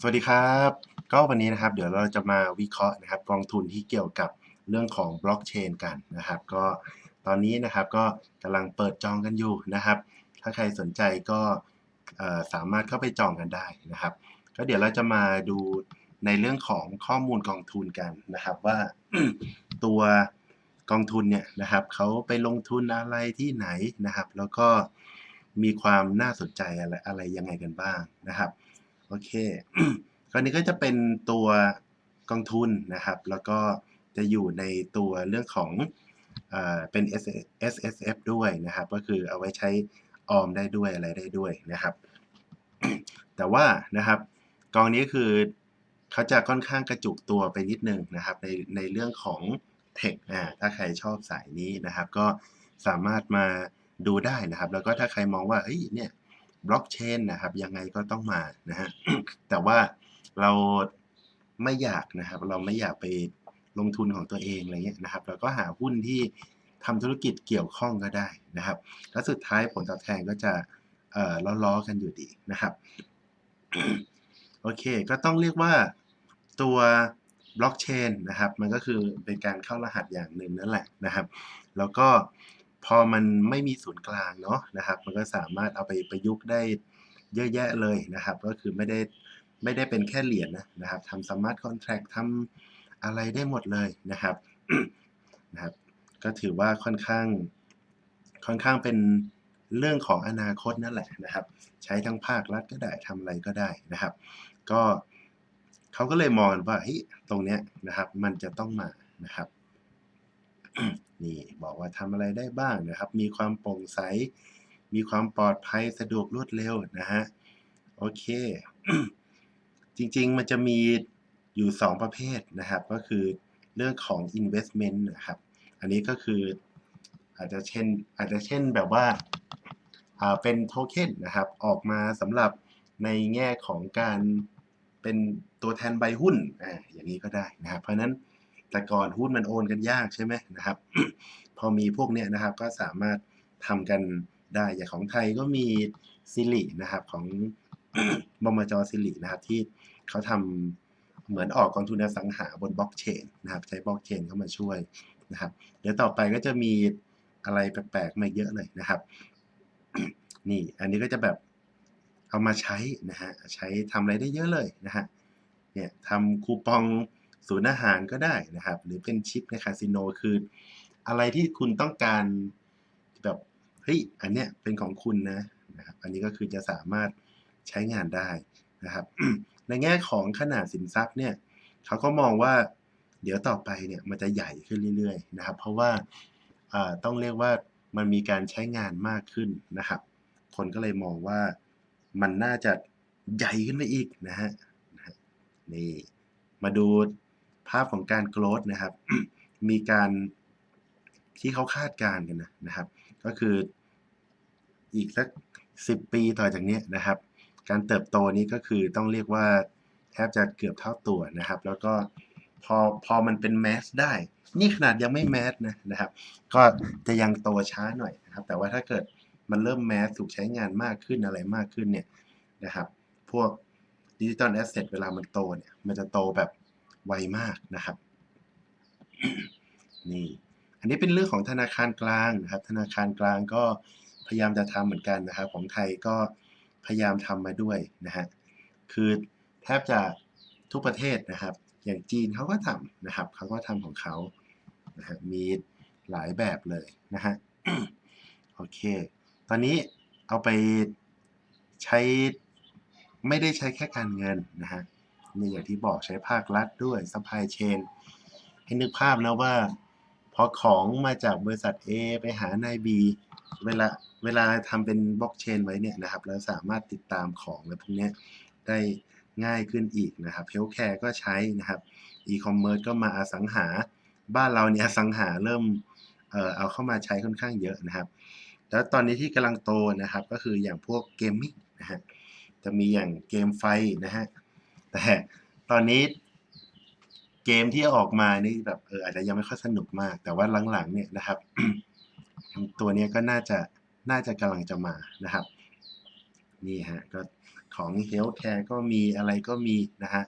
สวัสดีครับ ก็วันนี้นะครับ เดี๋ยวเราจะมาวิเคราะห์นะครับ กองทุนที่เกี่ยวกับเรื่องของบล็อกเชนกันนะครับ ก็ตอนนี้นะครับก็กำลังเปิดจองกันอยู่นะครับ ถ้าใครสนใจก็สามารถเข้าไปจองกันได้นะครับ ก็เดี๋ยวเราจะมาดูในเรื่องของข้อมูลกองทุนกันนะครับว่าตัวกองทุนเนี่ยนะครับเขาไปลงทุนอะไรที่ไหนนะครับ แล้วก็มีความน่าสนใจอะไรอะไรยังไงกันบ้างนะครับ โอเคก็นี้ก็จะเป็นตัวกองทุนนะครับ แล้วก็จะอยู่ในตัวเรื่องของเอ่อเป็น S S F ด้วยนะครับ ก็คือเอาไว้ใช้ออมได้ด้วยอะไรได้ด้วยนะครับ แต่ว่านะครับ กองนี้คือเขาจะค่อนข้างกระจุกตัวไปนิดนึงนะครับ ในในเรื่องของเทคอ่าถ้าใครชอบสายนี้นะครับ ก็สามารถมาดูได้นะครับ แล้วก็ถ้าใครมองว่าเฮ้ยเนี่ย บล็อกเชนนะครับ ยังไงก็ต้องมานะฮะแต่ว่าเราไม่อยากนะครับ เราไม่อยากไปลงทุนของตัวเองอะไรเงี้ยนะครับ เราก็หาหุ้นที่ทำธุรกิจเกี่ยวข้องก็ได้นะครับ แล้วสุดท้ายผลตอบแทนก็จะเอ่อล้อๆกันอยู่ดีนะครับ โอเค ก็ต้องเรียกว่าตัวบล็อกเชนนะครับ มันก็คือเป็นการเข้ารหัสอย่างหนึ่งนั่นแหละนะครับ แล้วก็ พอมันไม่มีศูนย์กลางเนาะนะครับ มันก็สามารถเอาไปประยุกต์ได้เยอะแยะเลยนะครับ ก็คือไม่ได้ไม่ได้เป็นแค่เหรียญนะนะครับทำสมาร์ทคอนแท็กทำอะไรได้หมดเลยนะครับนะครับ ก็ถือว่าค่อนข้างค่อนข้างเป็นเรื่องของอนาคตนั่นแหละนะครับ ใช้ทั้งภาครัฐก็ได้ทำอะไรก็ได้นะครับ ก็เขาก็เลยมองว่าเฮ้ยตรงเนี้ยนะครับ มันจะต้องมานะครับ นี่บอกว่าทำอะไรได้บ้างนะครับ มีความโปร่งใส มีความปลอดภัยสะดวกรวดเร็วนะฮะ โอเค จริงๆ มันจะมีอยู่ 2 ประเภทนะครับ ก็คือเรื่องของ investment นะครับ อันนี้ก็คืออาจจะเช่นอาจจะเช่นแบบว่าาเป็นโทเค็นนะครับ ออกมาสำหรับในแง่ของการเป็นตัวแทนใบหุ้นออย่างนี้ก็ได้นะครับ เพราะนั้น แต่ก่อนหุ้นมันโอนกันยากใช่ไหมนะครับ พอมีพวกเนี้ยนะครับก็สามารถทำกันได้อย่างของไทยก็มีซิลินะครับของบมจซิลินะครับที่เขาทำเหมือนออกกองทุนอสังหาบนบล็อกเชนนะครับ ใช้บล็อกเชนเข้ามาช่วยนะครับ เดี๋ยวต่อไปก็จะมีอะไรแปลกๆมาเยอะเลยนะครับ นี่อันนี้ก็จะแบบเอามาใช้นะฮะใช้ทำอะไรได้เยอะเลยนะฮะเนี่ยทำคูปอง ศูนย์อาหารก็ได้นะครับ หรือเป็นชิปในคาสิโนคือ อะไรที่คุณต้องการแบบเฮ้ยอันเนี้ยเป็นของคุณนะนะครับ อันนี้ก็คือจะสามารถใช้งานได้นะครับ ในแง่ของขนาดสินทรัพย์เนี่ยเขาก็มองว่าเดี๋ยวต่อไปเนี่ยมันจะใหญ่ขึ้นเรื่อยๆนะครับ เพราะว่าอ่าต้องเรียกว่ามันมีการใช้งานมากขึ้นนะครับ คนก็เลยมองว่ามันน่าจะใหญ่ขึ้นไปอีกนะฮะนะฮะนี่มาดู ภาพของการโกรธนะครับ มีการที่เขาคาดการณ์กันนะนะครับ ก็คืออีกสักสิบปีต่อจากนี้นะครับ การเติบโตนี้ก็คือต้องเรียกว่าแทบจะเกือบเท่าตัวนะครับ แล้วก็พอพอมันเป็นแมสได้ นี่ขนาดยังไม่แมสนะนะครับ ก็จะยังโตช้าหน่อยนะครับ แต่ว่าถ้าเกิดมันเริ่มแมสถูกใช้งานมากขึ้นอะไรมากขึ้นเนี่ยนะครับ พวกดิจิตอลแอสเซทเวลามันโตเนี่ย มันจะโตแบบ ไวมากนะครับ นี่ อันนี้เป็นเรื่องของธนาคารกลางนะครับ ธนาคารกลางก็พยายามจะทำเหมือนกันนะครับ ของไทยก็พยายามทำมาด้วยนะฮะ คือแทบจะทุกประเทศนะครับ อย่างจีนเขาก็ทำนะครับ เขาก็ทำของเขานะฮะ มีหลายแบบเลยนะฮะ โอเค ตอนนี้เอาไปใช้ไม่ได้ใช้แค่การเงินนะฮะ นี่อย่างที่บอกใช้ภาครัฐด้วยซัพพลายเชนให้นึกภาพนะว่า พอของมาจากบริษัท A ไปหานาย B เวลาเวลาทำเป็นบล็อกเชนไว้เนี่ยนะครับเราสามารถติดตามของอะไรพวกนี้ได้ง่ายขึ้นอีกนะครับเฮลแคร์ก็ใช้นะครับอีคอมเมิร์ซก็มาอสังหา บ้านเราเนี่ยอสังหาเริ่มเอ่อเอาเข้ามาใช้ค่อนข้างเยอะนะครับ แล้วตอนนี้ที่กำลังโตนะครับก็คืออย่างพวกเกมมิ่งนะฮะจะมีอย่างเกมไฟนะฮะ แต่ตอนนี้เกมที่ออกมานี่แบบเอออาจจะยังไม่ค่อยสนุกมาก แต่ว่าหลังๆเนี่ยนะครับ ตัวเนี้ยก็น่าจะน่าจะกำลังจะมานะครับ นี่ฮะก็ของ Healthcare ก็มีอะไรก็มีนะฮะ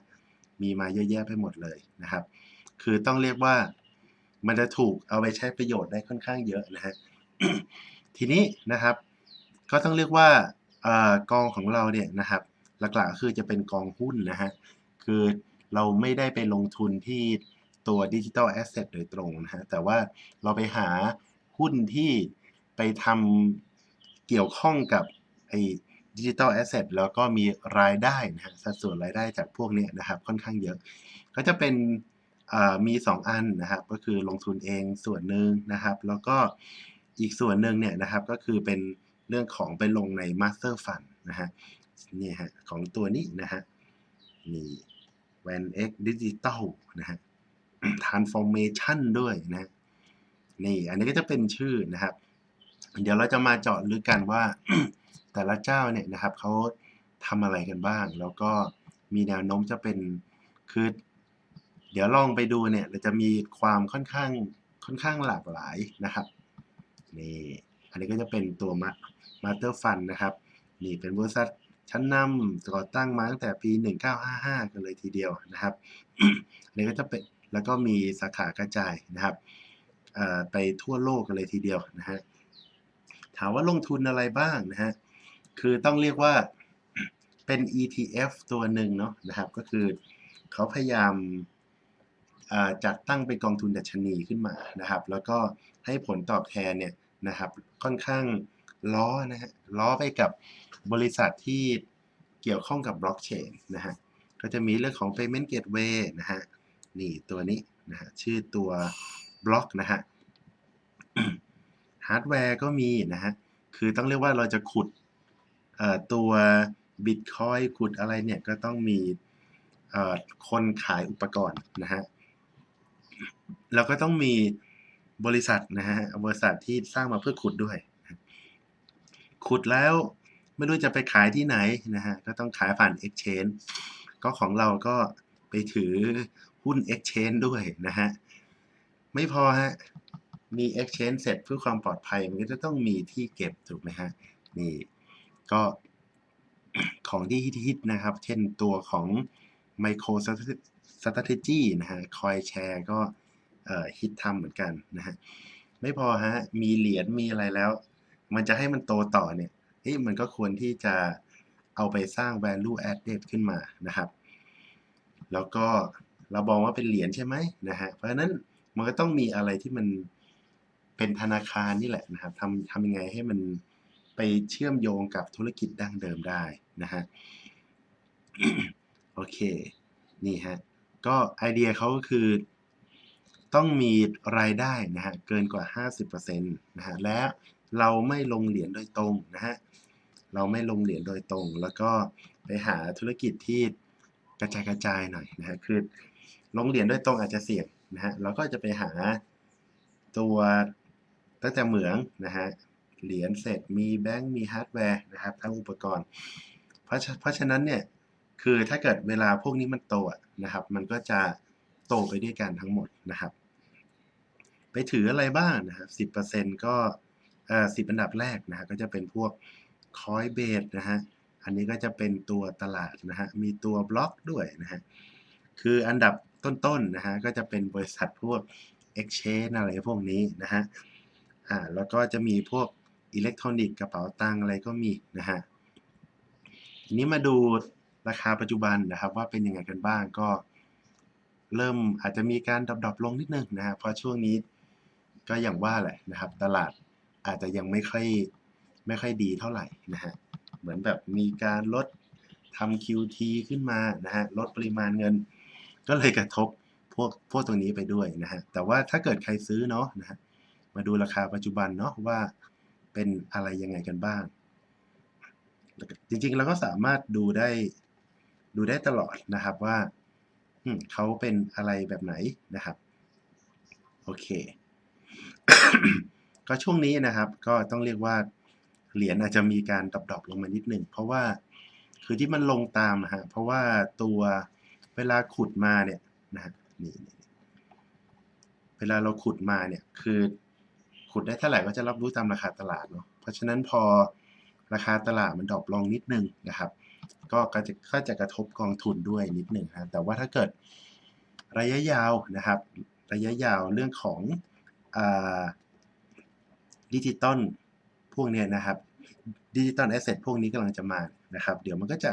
มีมาเยอะแยะไปหมดเลยนะครับ คือต้องเรียกว่ามันจะถูกเอาไปใช้ประโยชน์ได้ค่อนข้างเยอะนะฮะทีนี้นะครับ ก็ต้องเรียกว่าอกองของเราเนี่ยนะครับ หลักๆก็คือจะเป็นกองหุ้นนะฮะ คือเราไม่ได้ไปลงทุนที่ตัวดิจิ t a ลแอสเซทโดยตรงนะฮะ แต่ว่าเราไปหาหุ้นที่ไปทำเกี่ยวข้องกับไอ้ดิจิ t a ลแอสเซทแล้วก็มีรายได้นะฮะ สัดส่วนรายได้จากพวกนี้นะครับค่อนข้างเยอะ ก็จะเป็นมี 2 อันนะครับ ก็คือลงทุนเองส่วนหนึ่งนะครับ แล้วก็อีกส่วนหนึ่งเนี่ยนะครับก็คือเป็นเรื่องของไปลงใน Master Fund นะฮะ นี่ฮะของตัวนี้นะฮะนี่ Van X Digital นะฮะ Transformation ด้วยนะนี่อันนี้ก็จะเป็นชื่อนะครับ เดี๋ยวเราจะมาเจาะลึกกันว่า แต่ละเจ้าเนี่ยนะครับเขาทำอะไรกันบ้าง แล้วก็มีแนวโน้มจะเป็นคือเดี๋ยวลองไปดูเนี่ยเราจะมีความค่อนข้างค่อนข้างหลากหลายนะครับนี่อันนี้ก็จะเป็นตัวมามาเตอร์ฟันนะครับ นี่เป็นบริษัท ชั้นนำก่อตั้งมาตั้งแต่ปี 1955 กันเลยทีเดียวนะครับอันนี้ก็จะเป็นแล้วก็มีสาขากระจายนะครับไปทั่วโลกกันเลยทีเดียวนะฮะถามว่าลงทุนอะไรบ้างนะฮะคือต้องเรียกว่าเป็น ETF ตัวหนึ่งเนาะนะครับก็คือเขาพยายามาจัดตั้งเป็นกองทุนดัชนีขึ้นมานะครับ แล้วก็ให้ผลตอบแทนเนี่ยนะครับค่อนข้าง ล้อนะฮะล้อไปกับบริษัทที่เกี่ยวข้องกับบล็อกเชนนะฮะก็จะมีเรื่องของ Payment Gateway นะฮะนี่ตัวนี้นะฮะชื่อตัวบล็อกนะฮะฮาร์ดแวร์ก็มีนะฮะคือต้องเรียกว่าเราจะขุดตัว Bitcoin ขุดอะไรเนี่ย ก็ต้องมีคนขายอุปกรณ์นะฮะแล้วก็ต้องมีบริษัทนะฮะบริษัทที่สร้างมาเพื่อขุดด้วย ขุดแล้วไม่รู้จะไปขายที่ไหนนะฮะ ก็ต้องขายผ่าน Exchange ก็ของเราก็ไปถือหุ้น Exchange ด้วยนะฮะ ไม่พอฮะ มี Exchange เสร็จเพื่อความปลอดภัย มันก็จะต้องมีที่เก็บถูกไหมฮะ นี่ก็ของที่ฮิตๆนะครับ เช่นตัวของ Micro Strategy นะฮะ Coin Share ก็ฮิตทำเหมือนกันนะฮะ ไม่พอฮะ มีเหรียญมีอะไรแล้ว มันจะให้มันโตต่อเนี่ยเฮ้ยมันก็ควรที่จะเอาไปสร้าง value added ขึ้นมานะครับ แล้วก็เราบอกว่าเป็นเหรียญใช่ไหมนะฮะเพราะฉะนั้นมันก็ต้องมีอะไรที่มันเป็นธนาคารนี่แหละนะครับทำทำยังไงให้มันไปเชื่อมโยงกับธุรกิจดั้งเดิมได้นะฮะโอเค นี่ฮะ ก็ไอเดียเขาก็คือ ต้องมีรายได้นะฮะ เกินกว่า 50%นะฮะ และ เราไม่ลงเหรียญโดยตรงนะฮะเราไม่ลงเหรียญโดยตรง แล้วก็ไปหาธุรกิจที่กระจายกระจายหน่อยนะฮะคือลงเหรียญโดยตรงอาจจะเสี่ยงนะฮะเราก็จะไปหาตัวตั้งแต่เหมืองนะฮะเหรียญเสร็จมีแบงก์มีฮาร์ดแวร์นะครับทั้งอุปกรณ์ เพราะเพราะฉะนั้นเนี่ยคือถ้าเกิดเวลาพวกนี้มันโตะนะครับ มันก็จะโตไปด้วยกันทั้งหมดนะครับ ไปถืออะไรบ้างนะครับสิบเปอร์เซ็นก็ อ่อสิบอันดับแรกนะฮะก็จะเป็นพวกคอยเบสนะฮะอันนี้ก็จะเป็นตัวตลาดนะฮะมีตัวบล็อกด้วยนะฮะคืออันดับต้นๆนะฮะก็จะเป็นบริษัทพวก Exchange อะไรพวกนี้นะฮะอ่าแล้วก็จะมีพวกอิเล็กทรอนิกส์กระเป๋าตังอะไรก็มีนะฮะทีนี้มาดูราคาปัจจุบันนะครับว่าเป็นยังไงกันบ้างก็เริ่มอาจจะมีการดรอปๆลงนิดนึงนะฮะเพราะช่วงนี้ก็อย่างว่าแหละนะครับ ตลาด อาจจะยังไม่ค่อยไม่ค่อยดีเท่าไหร่นะฮะ เหมือนแบบมีการลดทำ QT ขึ้นมานะฮะ ลดปริมาณเงิน ก็เลยกระทบพวกพวกตรงนี้ไปด้วยนะฮะ แต่ว่าถ้าเกิดใครซื้อเนาะนะฮะ มาดูราคาปัจจุบันเนาะว่าเป็นอะไรยังไงกันบ้าง จริงๆเราก็สามารถดูได้ดูได้ตลอดนะครับว่าเขาเป็นอะไรแบบไหนนะครับ โอเค ก็ช่วงนี้นะครับ ก็ต้องเรียกว่าเหรียญอาจจะมีการดรอปลงมานิดหนึ่ง เพราะว่าคือที่มันลงตามนะฮะเพราะว่าตัวเวลาขุดมาเนี่ยนะฮะนี่เวลาเราขุดมาเนี่ยคือขุดได้เท่าไหร่ก็จะรับรู้ตามราคาตลาดเนาะเพราะฉะนั้นพอราคาตลาดมันดรอปลงนิดนึงนะครับ ก็ก็จะก็จะกระทบกองทุนด้วยนิดหนึ่งครับแต่ว่าถ้าเกิดระยะยาวนะครับ ระยะยาวเรื่องของอา ดิจิตอลพวกเนี้ยนะครับดิจิตอลแอสเซทพวกนี้กำลังจะมานะครับ เดี๋ยวมันก็จะ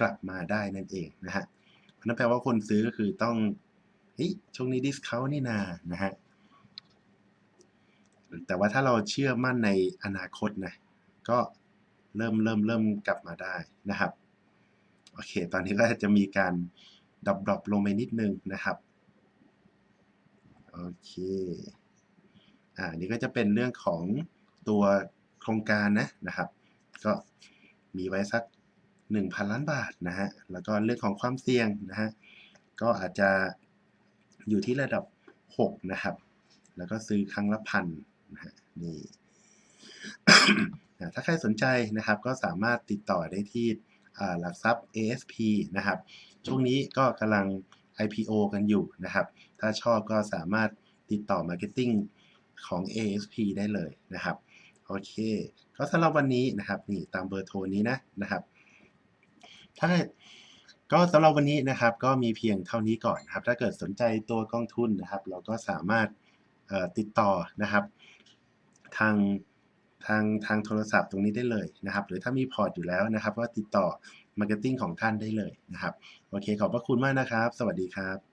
กลับมาได้นั่นเองนะฮะนั่นแปลว่าคนซื้อก็คือต้องเฮ้ยช่วงนี้ดิสคาวนี่นานะฮะแต่ว่าถ้าเราเชื่อมั่นในอนาคตนะก็เริ่มเริ่มเริ่มกลับมาได้นะครับ โอเค ตอนนี้ก็จะมีการดรอปดรอปลงไปนิดนึงนะครับ โอเค อ่านี่ก็จะเป็นเรื่องของตัวโครงการนะนะครับ ก็มีไว้สัก 1,000 ล้านบาทนะฮะ แล้วก็เรื่องของความเสี่ยงนะฮะ ก็อาจจะอยู่ที่ระดับ 6 นะครับ แล้วก็ซื้อครั้งละพันนะฮะ นี่ ถ้าใครสนใจนะครับ ก็สามารถติดต่อได้ที่หลักทรัพย์ ASP นะครับ ช่วงนี้ก็กำลัง IPO กันอยู่นะครับ ถ้าชอบก็สามารถติดต่อ Marketing ของ ASP ได้เลยนะครับ โอเค ก็สำหรับวันนี้นะครับ นี่ตามเบอร์โทรนี้นะนะครับ ถ้าก็สำหรับวันนี้นะครับ ก็มีเพียงเท่านี้ก่อนนครับ ถ้าเกิดสนใจตัวกองทุนนะครับ เราก็สามารถติดต่อนะครับ ทางทางทางโทรศัพท์ตรงนี้ได้เลยนะครับ หรือถ้ามีพอร์ตอยู่แล้วนะครับ ก็ติดต่อ Marketing ของท่านได้เลยนะครับ โอเค ขอบพระคุณมากนะครับ สวัสดีครับ